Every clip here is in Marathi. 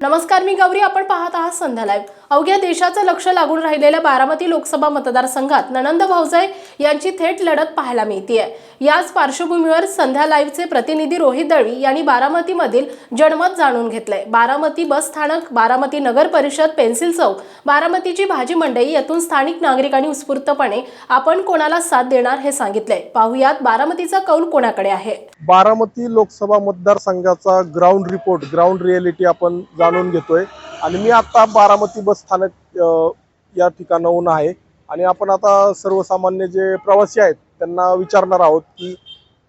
नमस्कार मी गौरी. आपण पाहत आहात संध्या लाईव्ह. अवघ्या देशाचं लक्ष लागून राहिलेल्या बारामती लोकसभा मतदारसंघात ननंद भाऊजाई यांची थेट लढत पाहायला मिळतीये. याच पार्श्वभूमीवर संध्या लाईव्हचे प्रतिनिधी रोहित दळवी यांनी बारामतीमधील जनमत जाणून घेतलंय. बारामती बस स्थानक बारामती नगर परिषद पेन्सिल चौक बारामतीची भाजी मंडई यातून स्थानिक नागरिकांनी उत्स्फूर्तपणे आपण कोणाला साथ देणार हे सांगितलंय. पाहुयात बारामतीचा कौल कोणाकडे आहे? बारामती लोकसभा मतदारसंघाचा ग्राउंड रिपोर्ट ग्राउंड रियालिटी आपण जाणून घेतोय. आणि मी आता बारामती बस स्थानक या ठिकाणाहून आहे. आणि आपण आता सर्वसामान्य जे प्रवासी आहेत त्यांना विचारणार आहोत की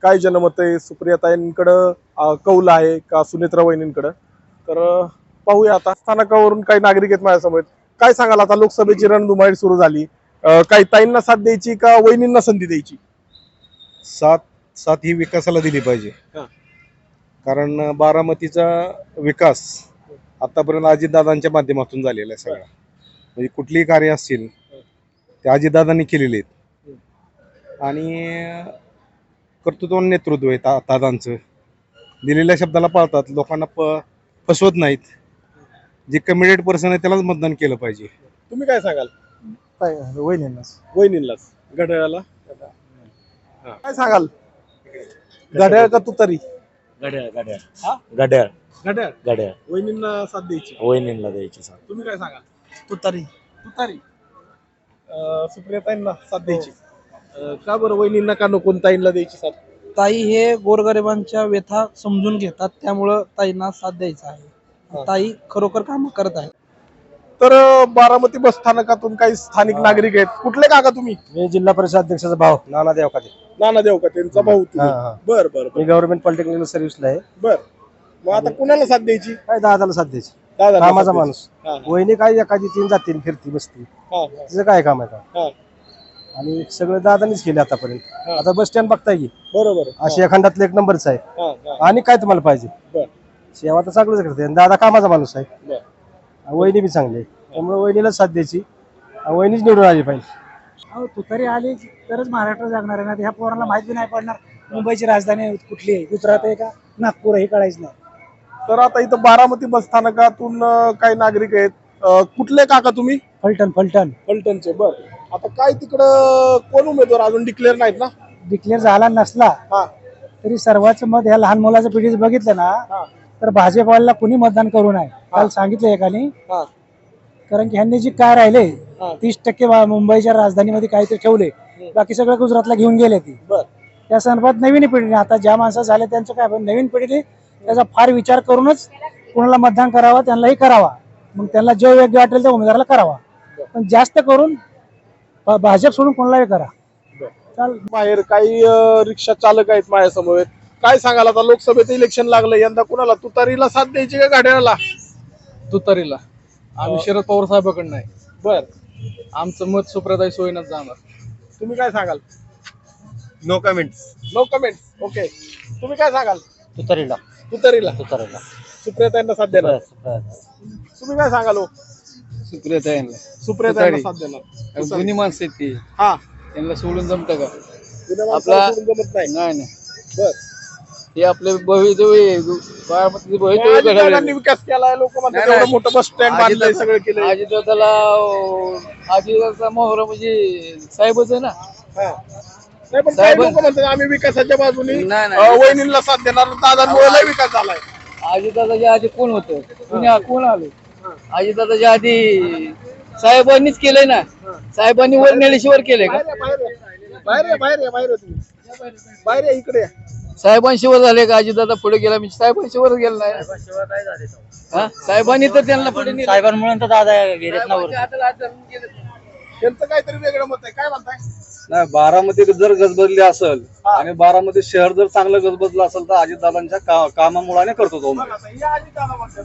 काय जनमत आहे? सुप्रियाताईंकडं कौल आहे का सुनेत्रा वहिनींकडं तर पाहूया आता. स्थानकावरून काही नागरिक आहेत माझ्यासमोर. काय सांगाल आता? लोकसभेची रणधुमाळी सुरू झाली. काही ताईंना साथ द्यायची का वहिनींना संधी द्यायची? साथ साथ ही विकासाला दिली पाहिजे. कारण बारामतीचा विकास आतापर्यंत अजितदादांच्या माध्यमातून झालेला आहे सगळा. म्हणजे कुठलीही कार्य असतील ते अजितदादांनी केलेले आहेत. आणि कर्तृत्व नेतृत्व आहे ता दादांचं. दिलेल्या शब्दाला पाळतात लोकांना प फसवत नाहीत. जे कमिटेड पर्सन आहे त्यालाच मतदान केलं पाहिजे. तुम्ही काय सांगाल? वहिनींनाच. वहिनींलाच घड्याळाला? काय सांगाल? घड्याळ का तू तरी घड्याळ घड्याळ हा? घड्याळ घड्याळ घड्याळ वहिनींना साथ द्यायची. वहिनीला द्यायची साथ. तुम्ही काय सांगाल? तू तरी तू तरी सुप्रियाताईंना साथ द्यायची. अं, का बरं वहिनींना का नको ताईंना द्यायची साथ? ताई हे गोरगरिबांच्या व्यथा समजून घेतात त्यामुळं ताईंना साथ द्यायचा हा. आहे ताई खरोखर काम करत आहे तर बारामती बस स्थानकातून काही स्थानिक नागरिक आहेत. कुठले काका तुम्ही? मी जिल्हा परिषद अध्यक्षाचा भाव नाना देवकाते नाना देव का त्यांचा भाऊ तुम्ही. बर बर बर. मी गव्हर्नमेंट पॉलिटेक्निकल सर्व्हिसला आहे. बर. मग आता कुणाला साथ द्यायची? काय दादाला साथ द्यायची? दादा कामाचा माणूस. हा, हा. वहिनी काय एखादी तीन जातील फिरती बसती हा, हा. तिचं काय काम आहे का हा. आणि सगळं दादानीच केले आतापर्यंत. हा. आता बस स्टँड बघताय की? बरोबर आशिया खंडातलं एक नंबरच आहे. हा, हा. आणि काय तुम्हाला पाहिजे? बर. सेवा तर सगळंच करते. आणि दादा कामाचा माणूस आहे. बर. वहिनी बी चांगली आहे. त्यामुळे वहिनीलाच साथ द्यायची. वहिनीच निवडून आली पाहिजे. अहो तू तरी आली तरच महाराष्ट्र जागणार आहे ना. ह्या पोराला माहीत बी नाही पडणार मुंबईची राजधानी कुठली आहे. गुजरात आहे का? नागपूर आहे हे कळायचं नाही. तर आता इथं बारामती बस स्थानकातून अं, काही नागरिक आहेत. अं, कुठले काका तुम्ही? फलटण फलटण. फलटणचे बर. आता काय तिकडं कोण उमेदवार अजून डिक्लेअर नाहीत ना? डिक्लेअर झाला नसला हा. तरी सर्वांचं मत ह्या लहान मुलाचं पिढीचं बघितलं हा. तर भाजपवाल्याला कुणी मतदान करू नये? काल सांगितलं एकाने. हा. कारण की ह्यांनी जी काय राहिले हा. तीस टक्के बा- मुंबईच्या राजधानीमध्ये काहीतरी ठेवले बाकी सगळं गुजरातला घेऊन गेले ती. बर. त्या संदर्भात नवीन पिढीने आता ज्या माणसं झाले त्यांचं काय पण नवीन पिढीने त्याचा फार विचार करूनच कुणाला मतदान करावा त्यांनाही करावा. मग त्यांना जे योग्य वाटेल त्या उमेदवाराला करावा. पण जास्त करून भा- भाजप सोडून कोणालाही करा. चाल. बाहेर काही अं, रिक्षा चालक आहेत माझ्यासमोर काय सांगाल? आता लोकसभेचं इलेक्शन लागलं यंदा कुणाला? तुतारीला साथ द्यायची का गाड्याला तुतारीला. आम्ही शरद पवार साहेबाकडनं आहे बर. आमचं मत सुप्रदाय सोयीनच जाणार. तुम्ही काय सांगाल? No comment no comment okay तुम्ही काय सांगाल? तुतारीला. तुतारीला. तुतारीला. सुप्रियाताईंना साथ देणार. तुम्ही काय सांगाल हो? सुप्रियता यांना सुप्रियाताईंना तुतारी. साथ देणार. जुनी माणसं आहेत ती. हा. त्यांना सोडून जमतं का? जुन्या माणसाला आपला- सोडून जमत नाही. नाही नाही. बर. हे आपले भवितव्य. विकास केलाय लोक म्हणतात नाही, एवढं मोठं बस स्टँड बांधलंय सगळं केलंय. अजितदादाला अजितदाचा मोहरा म्हणजे साहेबच आहे ना. हा. नाही पण काही साहेब- लोक म्हणतात आम्ही विकासाच्या बाजूने नाही, नाही. अं, वहिनींना साथ देणार दादांमुळे विकास झालाय. अजितदादाच्या आधी कोण होतं? कोणी कोण आलं? अजितदादाच्या आधी साहेबांनीच केलंय ना. साहेबांनी वर नेल्याशिवाय केलंय का? बाहेर या, बाहेर या. बाहेर या, बाहेर या, बाहेर या तुम्ही. बाहेर या, इकडे या. साहेबांशिवर झाले का? अजितदादा पुढे गेला. मी साहेबांशिवर गेला नाही. हा? साहेबांनी तर त्यांना पुढे नेलं. साहेबांमुळे तर दादा गेलेत ना वर. गेलं. त्यांचं काहीतरी वेगळं मत आहे. काय म्हणताय? नाही बारामती जर गजबजली असेल आणि बारामती शहर जर चांगलं गजबजलं असेल तर अजितदादांच्या का, कामामुळे आणि कर्तृत्वामुळे आता या आधी दादा म्हणतात.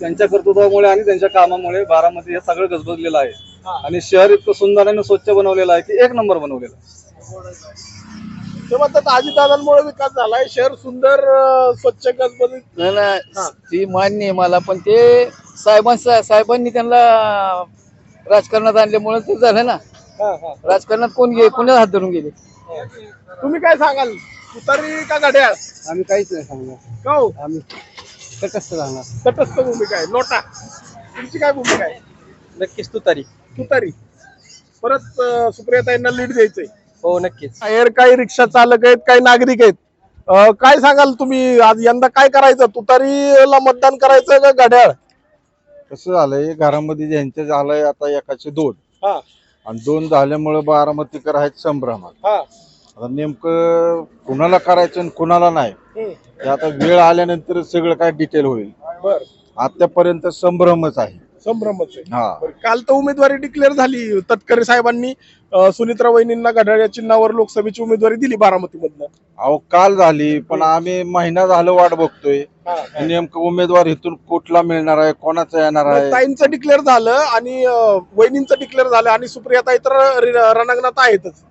त्यांच्या कर्तृत्वामुळे आणि त्यांच्या कामामुळे बारामती हे सगळं गजबजलेलं आहे. आणि शहर इतकं सुंदर आणि स्वच्छ बनवलेलं आहे की एक नंबर बनवलेलं आहे. ते म्हणतात आजीदादांमुळे विकास झालाय. शहर सुंदर स्वच्छ गजबजीत. नाही नाही ती मान्य आहे मला पण ते साहेबांचा साहेबांनी त्यांना राजकारणात आणल्यामुळे ते झालं ना. हा, हा. राजकारणात कोण गे कोणाला हात धरून गेले? तुम्ही काय सांगाल? तुतारी का घड्याळ? आम्ही काहीच नाही सांगणार. का हो? आम्ही तटस्थ राहणार. तटस्थ भूमिका आहे. नोटा तुमची काय भूमिका आहे? नक्कीच तुतारी. तुतारी. परत अं, सुप्रियाताईंना लीड द्यायचंय. हो नक्कीच. बाहेर काही रिक्षा चालक आहेत काही नागरिक आहेत. अं, काय सांगाल तुम्ही? आज यंदा काय करायचं? तुतारीला मतदान करायचं का घड्याळ? कसं झालंय घरामध्ये ज्यांचे झालंय आता एकाचे दोन. हा. आणि दोन झाल्यामुळे बारामतीकर आहेत संभ्रमात. हा. आता नेमकं कुणाला करायचं आणि कुणाला नाही हम्म. ते आता वेळ आल्यानंतर सगळं काय डिटेल होईल. बर. आतापर्यंत संभ्रमच आहे. संभ्रमच आहे. हा. बरं, काल तर उमेदवारी डिक्लेअर झाली. तटकरे साहेबांनी अं, सुनित्रा वहिनींना घड्याळ या चिन्हावर लोकसभेची उमेदवारी दिली बारामतीमधनं. अहो काल झाली पण आम्ही महिना झालं वाट बघतोय. नेमकं उमेदवार इथून कुठला मिळणार आहे कोणाचा येणार आहे? ताईंचं डिक्लेअर झालं आणि अं, वहिनींचं डिक्लेअर झालं आणि सुप्रियाताई तर रि- रणांगणात आहेतच.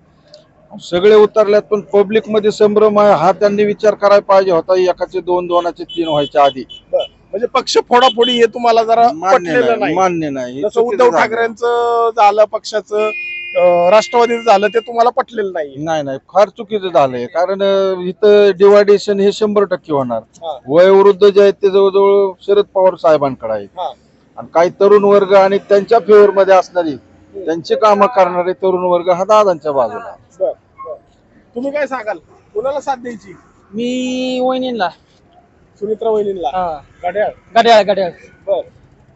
सगळे उतरल्यात पण पब्लिकमध्ये संभ्रम आहे. हा त्यांनी विचार करायला पाहिजे होता एकाचे दोन दोनाचे तीन व्हायच्या आधी. म्हणजे पक्ष फोडाफोडी हे तुम्हाला जरा मान्य पटलेलं नाही नाही मान्य नाही जसं चुकीचं उद्धव झालं. ठाकरेंचं झालं पक्षाचं अं, राष्ट्रवादीचं झालं ते तुम्हाला पटलेलं नाही नाही नाही फार चुकीचं झालंय कारण अं, इथं डिवायडेशन हे शंभर टक्के होणार हा. वयोवृद्ध जे आहेत ते जवळजवळ शरद पवार साहेबांकडे आहेत हा. आणि काही तरुण वर्ग आणि त्यांच्या फेवर मध्ये असणारी त्यांची कामं करणारे तरुण वर्ग हा दादांच्या बाजूला आहे. बर, बर. तुम्ही काय सांगाल कुणाला साथ द्यायची मी वहिनीला. सुनित्रा वहिनींना घड्याळ गड्याळ गड्याळ बर.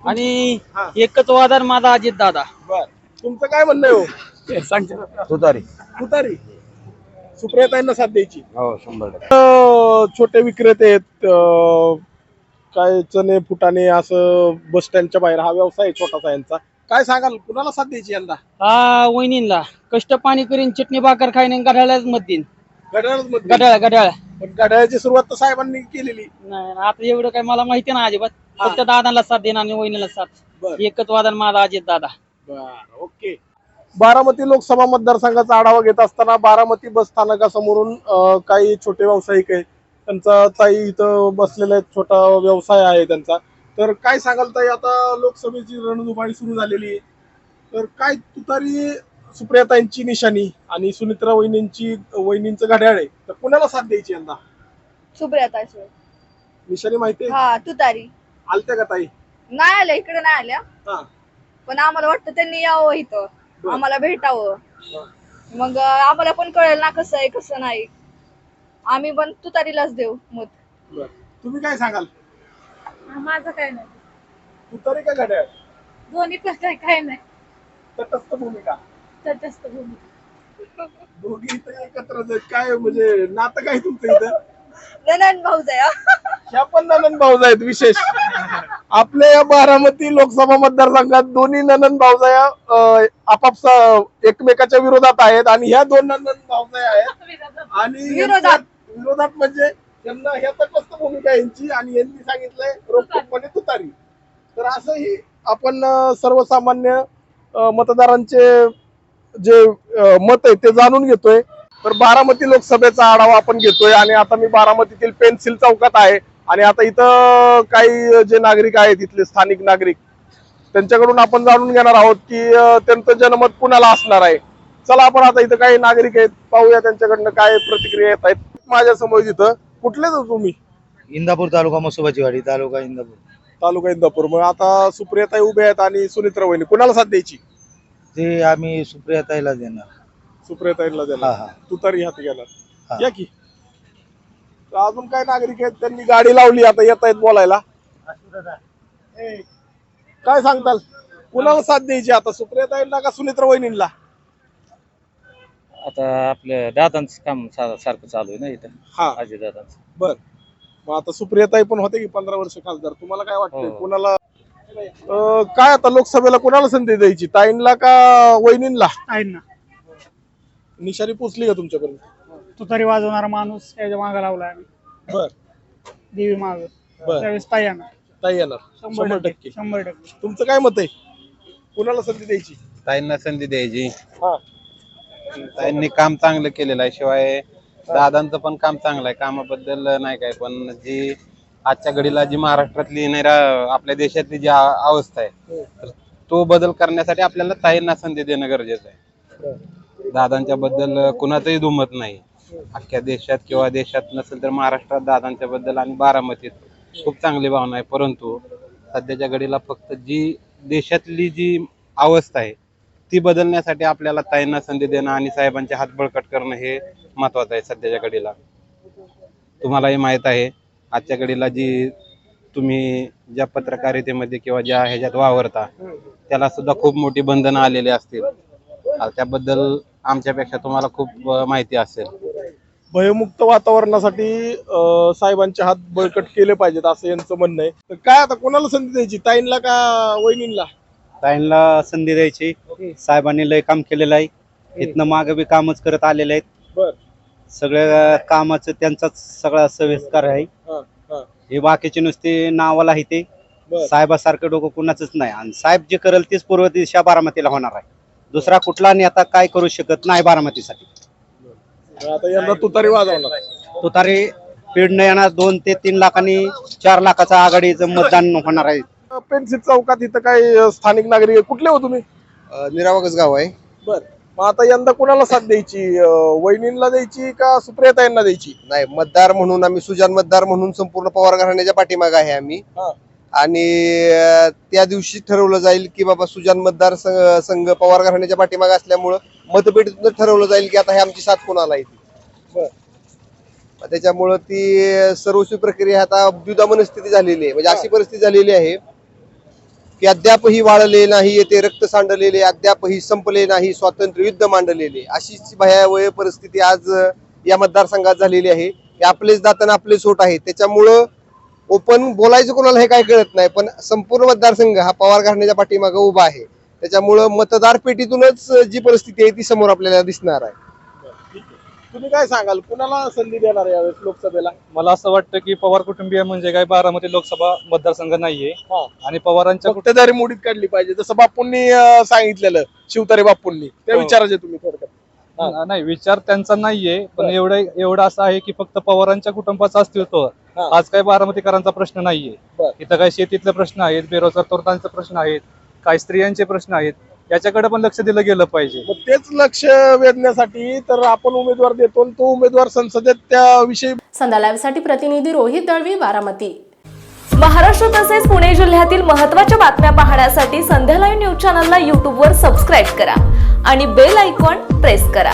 आणि हा. एकच वादन माझा अजित दादा. बर. तुमचं काय म्हणणं आहे हो? तुतारी. तुतारी. सुप्रियाताईंना साथ द्यायची. हो शंभर टक्के. अं, छोटे विक्रेते आहेत अं, काय चणे फुटाणे असं बस स्टँडच्या बाहेर. हा व्यवसाय आहे छोटासा यांचा. काय सांगाल कुणाला साथ द्यायची यंदा? हा वहिनीला. कष्ट पाणी करीन चटणी भाकर खाईन गड्याळच मत देईन. घड्याळच मध्ये. गड्याळ गड्याळ पण घड्याळाची सुरुवात तर साहेबांनी केलेली. नाही आता एवढं काय मला माहिती ना अजिबात. हा. फक्त दादाला साथ देणार आणि वहिनीला साथ. बर. एकच वादन माझा अजित दादा. बर ओके. बारामती लोकसभा मतदारसंघाचा आढावा घेत असताना बारामती बस स्थानकासमोरून अं, काही छोटे व्यावसायिक आहेत. त्यांचा ताई इथं बसलेला आहे छोटा व्यवसाय आहे त्यांचा. तर काय सांगाल ताई आता लोकसभेची रणधुमाळी सुरू झालेली आहे. तर काय तुतारी सुप्रियाताईंची निशाणी आणि सुनित्रा वहिनींची वहिनींचं घड्याळ आहे तर कुणाला साथ द्यायची यंदा? सुप्रियाता निशाणी माहिती आहे? हा तुतारी. आलत्या का ताई? नाही आल्या इकडे नाही आल्या. हा. पण आम्हाला वाटतं त्यांनी यावं इथं. बर. आम्हाला भेटावं. हा. मग अं, आम्हाला पण कळेल ना कसं आहे कसं नाही. आम्ही पण तुतारीलाच देऊ मत. बर. तुम्ही काय सांगाल? माझं काय नाही. तुतारी का घड्याळ? दोन्ही पण काय काय नाही. तटस्थ भूमिका. तटस्थ दोघी इथं आहेत काय म्हणजे नातं काय तुमचं इथं? ननन भाऊ जाया ह्या पण ननन भाऊजा आहेत विशेष. आपल्या या बारामती लोकसभा मतदारसंघात दोन्ही ननन भाऊजा आपापसा एकमेकाच्या विरोधात आहेत आणि ह्या दोन ननन भाऊजा आहेत. आणि विरोधात. विरोधात म्हणजे त्यांना ह्या तटस्थ भूमिका यांची आणि यांनी सांगितलंय रोखोकपणे तुतारी. तर असंही आपण सर्वसामान्य मतदारांचे जे मत आहे ते जाणून घेतोय. तर बारामती लोकसभेचा आढावा आपण घेतोय आणि आता मी बारामतीतील पेन्सिल चौकात आहे. आणि आता इथं काही जे नागरिक आहेत इथले स्थानिक नागरिक त्यांच्याकडून आपण जाणून घेणार आहोत की त्यांचं जनमत कुणाला असणार आहे. चला आपण आता इथं काही नागरिक आहेत पाहूया त्यांच्याकडनं काय प्रतिक्रिया येत आहेत. माझ्यासमोर इथं कुठलेच हो तुम्ही? इंदापूर तालुका मसोबाची वाडी तालुका इंदापूर. तालुका इंदापूर. मग आता सुप्रियाताई उभे आहेत आणि सुनित्रा वहिनी. कुणाला साथ द्यायची? ते आम्ही सुप्रियाताईला देणार. सुप्रियाताईला हा देणार. हा तू तरी हात घेणार. हा. या की. तर अजून काय नागरिक आहेत? त्यांनी गाडी लावली आता येत आहेत बोलायला. ए, काय सांगताल? कुणाला साथ द्यायची आता? सुप्रियाताईंना का सुनित्रा वहिनींना आता आपल्या दादांचं काम सा- सारखं चालू आहे ना इथं. हा. अजय दादांचं. बर. मग आता सुप्रियाताई पण होते की पंधरा वर्ष खासदार? तुम्हाला काय वाटतंय? हो. कुणाला अं, काय आता लोकसभेला कुणाला संधी द्यायची? ताईंना का वहिनींना? ना निशाणी पोचली का तुमच्यापर्यंत? तुतारी वाजवणारा माणूस त्याच्यामागे लावला आम्ही. बर. देवी माग. बर. त्यावेळेस ताई येणार. ताई येणार. शंभर टक्के. टक्के. शंभर टक्के. तुमचं काय मत आहे? कुणाला संधी द्यायची? ताईंना संधी द्यायची. हा. ताईंनी काम चांगलं केलेलं आहे. शिवाय दादांचं पण काम चांगलं आहे. कामाबद्दल नाही काय पण जी आजच्या घडीला जी महाराष्ट्रातली नाही रा- आपल्या देशातली जी आ- अवस्था आहे तर तो बदल करण्यासाठी आपल्याला ताईंना संधी देणं गरजेचं आहे. दादांच्या बद्दल कुणाचंही दुमत नाही. अख्ख्या देशात किंवा देशात नसेल तर महाराष्ट्रात दादांच्या बद्दल आणि बारामतीत खूप चांगली भावना आहे. परंतु सध्याच्या घडीला फक्त जी देशातली जी अवस्था आहे ती बदलण्यासाठी आपल्याला ताईंना संधी देणं आणि साहेबांचे हात बळकट करणं हे महत्वाचं आहे सध्याच्या घडीला. तुम्हालाही माहीत आहे आजच्या घडीला जी तुम्ही ज्या पत्रकारितेमध्ये किंवा ज्या ह्याच्यात वावरता त्याला सुद्धा खूप मोठी बंधनं आलेली असतील. आ, त्याबद्दल आमच्यापेक्षा तुम्हाला खूप माहिती असेल. भयमुक्त वातावरणासाठी अं, साहेबांचे हात बळकट केले पाहिजेत असं यांचं म्हणणं आहे. तर काय आता कोणाला संधी द्यायची? ताईंला का वहिनींला? ताईंना संधी द्यायची. साहेबांनी लय काम केलेलं आहे. इथनं मागे बी कामच करत आलेले आहेत. सगळ्या कामाचं त्यांचाच सगळा सविस्कार आहे. हा, हा. हे बाकीचे नुसते नावाला आहे ते. साहेबासारखं डोकं कुणाचंच नाही. आणि साहेब जे करेल तीच पूर्व दिशा बारामतीला होणार आहे. दुसरा कुठला नेता काय करू शकत नाही बारामतीसाठी. आता यंदा तुतारी वाजवणार. तुतारी पीड येणार दोन ते तीन लाखांनी चार लाखाचं आघाडीचं मतदान होणार आहे. पेन्सिल चौकात इथं काही स्थानिक नागरिक आहे. कुठले हो तुम्ही? निरावगच गाव आहे. बर. मग आता यंदा कोणाला साथ द्यायची? वहिनींना द्यायची का सुप्रियाताईंना द्यायची? नाही मतदार म्हणून आम्ही सुजान मतदार म्हणून संपूर्ण पवार घराण्याच्या पाठीमागे आहे आम्ही. हा. आणि अं, त्या दिवशी ठरवलं जाईल की बाबा सुजान मतदार संघ- संघ पवार घराण्याच्या पाठीमागे असल्यामुळं मतपेटीतून ठरवलं जाईल की आता हे आमची साथ कोणाला येते बर. त्याच्यामुळं ती सर्वस्वी प्रक्रिया आता द्विधा मनस्थिती झालेली आहे. म्हणजे अशी परिस्थिती झालेली आहे की अद्यापही वाळले नाही येते रक्त सांडलेले अद्यापही संपले नाही स्वातंत्र्य युद्ध मांडलेले. अशीच भयावह परिस्थिती आज या मतदारसंघात झालेली आहे. की आपलेच दातन आपले सोट आहे. त्याच्यामुळं ओपन बोलायचं कोणाला हे काय कळत नाही पण संपूर्ण मतदारसंघ हा पवार घालण्याच्या पाठीमागे उभा आहे. त्याच्यामुळं मतदार पेटीतूनच जी परिस्थिती आहे ती समोर आपल्याला दिसणार आहे. तुम्ही काय सांगाल? कुणाला संधी देणार यावेळेस लोकसभेला? मला असं वाटतं की पवार कुटुंबीय म्हणजे काय? बारामती लोकसभा मतदारसंघ नाहीये. हा. आणि पवारांच्या मक्तेदारी मोडीत काढली पाहिजे. जसं बापूंनी अं, सांगितलेलं शिवतारे बापूंनी. त्या हो. विचाराचे तुम्ही थोडक्यात. नाही विचार त्यांचा नाहीये. पण एवढं एवढं असं आहे की फक्त पवारांच्या कुटुंबाचं अस्तित्व. हा. आज काय बारामतीकरांचा प्रश्न नाहीये. बर. इथं काही शेतीतले प्रश्न आहेत बेरोजगार तरुणांचे प्रश्न आहेत काही स्त्रियांचे प्रश्न आहेत याच्याकडे पण लक्ष दिलं गेलं पाहिजे. मग तेच लक्ष वेधण्यासाठी तर आपण उमेदवार देतो आणि तो उमेदवार संसदेत त्याविषयी संध्या प्रतिनिधी रोहित दळवी बारामती. महाराष्ट्र तसेच पुणे जिल्ह्यातील महत्त्वाच्या बातम्या पाहण्यासाठी संध्या लाईव्ह न्यूज चॅनलला यूट्यूबवर सबस्क्राईब करा आणि बेल आयकॉन प्रेस करा.